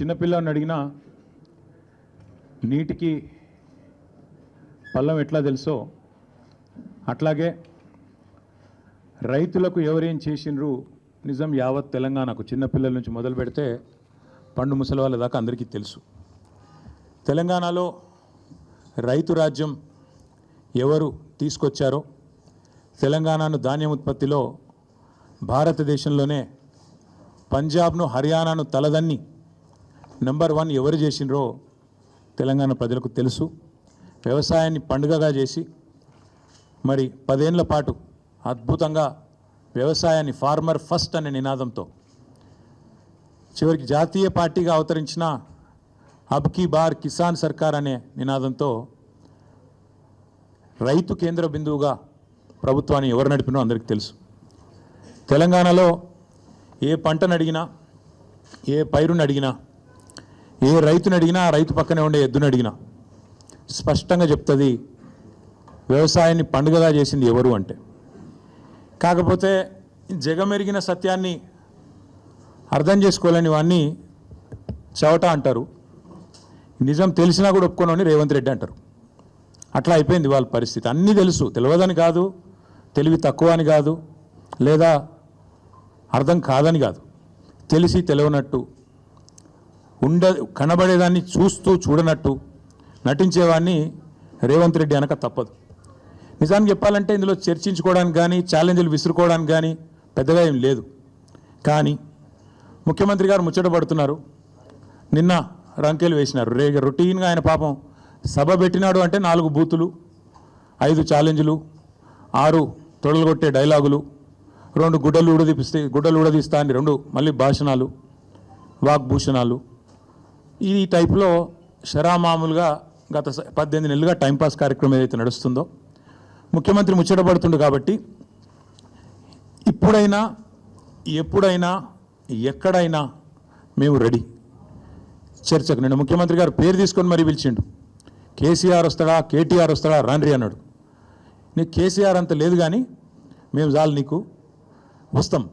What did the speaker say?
చిన్నపిల్లని అడిగినా నీటికి పల్లం ఎట్లా తెలుసో? అట్లాగే రైతులకు ఎవరేం చేసిండ్రు? నిజం యావత్ తెలంగాణకు చిన్నపిల్లల నుంచి మొదలు పెడితే పండు ముసలి వాళ్ళ దాకా అందరికీ తెలుసు. తెలంగాణలో రైతు రాజ్యం ఎవరు తీసుకొచ్చారో తెలంగాణను ధాన్యం ఉత్పత్తిలో భారతదేశంలోనే పంజాబ్ను హర్యానాను తలదన్ని నెంబర్ వన్ ఎవరు చేసినరో తెలంగాణ ప్రజలకు తెలుసు. వ్యవసాయాన్ని పండుగగా చేసి మరి పదేళ్ళ పాటు అద్భుతంగా వ్యవసాయాన్ని ఫార్మర్ ఫస్ట్ అనే నినాదంతో చివరికి జాతీయ పార్టీగా అవతరించిన అబ్ కీ బార్ కిసాన్ సర్కార్ అనే నినాదంతో రైతు కేంద్ర బిందువుగా ప్రభుత్వాన్ని ఎవరు నడిపినో అందరికీ తెలుసు. తెలంగాణలో ఏ పంటను అడిగినా ఏ పైరుని అడిగినా ఏ రైతుని అడిగినా ఆ రైతు పక్కనే ఉండే ఎద్దుని అడిగినా స్పష్టంగా చెప్తుంది వ్యవసాయాన్ని పండుగగా చేసింది ఎవరు అంటే. కాకపోతే జగమెరిగిన సత్యాన్ని అర్థం చేసుకోలేని వాడిని చవట అంటారు. నిజం తెలిసినా కూడా ఒప్పుకోనని రేవంత్ రెడ్డి అంటారు. అట్లా అయిపోయింది వాళ్ళ పరిస్థితి. అన్నీ తెలుసు. తెలియదని కాదు తెలివి తక్కువ అని కాదు లేదా అర్థం కాదని కాదు. తెలిసి తెలియనట్టు ఉండ కనబడేదాన్ని చూస్తూ చూడనట్టు నటించేవాడిని రేవంత్ రెడ్డి అనక తప్పదు. నిజానికి చెప్పాలంటే ఇందులో చర్చించుకోవడానికి కానీ ఛాలెంజ్లు విసురుకోవడానికి కానీ పెద్దగా ఏం లేదు. కానీ ముఖ్యమంత్రి గారు ముచ్చట పడుతున్నారు. నిన్న రంకెలు వేసినారు. రే రొటీన్గా ఆయన పాపం సభ పెట్టినాడు అంటే నాలుగు బూతులు ఐదు ఛాలెంజ్లు ఆరు తొడలుగొట్టే డైలాగులు రెండు గుడ్డలు ఊడదీపిస్తే గుడ్డలు ఊడదీస్తా అని రెండు మళ్ళీ భాషణాలు వాగ్భూషణాలు. ఈ టైప్లో షరామామూలుగా గత పద్దెనిమిది నెలలుగా టైంపాస్ కార్యక్రమం ఏదైతే నడుస్తుందో ముఖ్యమంత్రి ముచ్చటపడుతుండు కాబట్టి ఇప్పుడైనా ఎప్పుడైనా ఎక్కడైనా మేము రెడీ. చర్చకు నేను ముఖ్యమంత్రి గారు పేరు తీసుకొని మరీ పిలిచిండు. కేసీఆర్ వస్తాడా కేటీఆర్ వస్తాడా రాన్రీ అన్నాడు. నీకు కేసీఆర్ అంత లేదు కానీ మేము చాలు నీకు వస్తాం.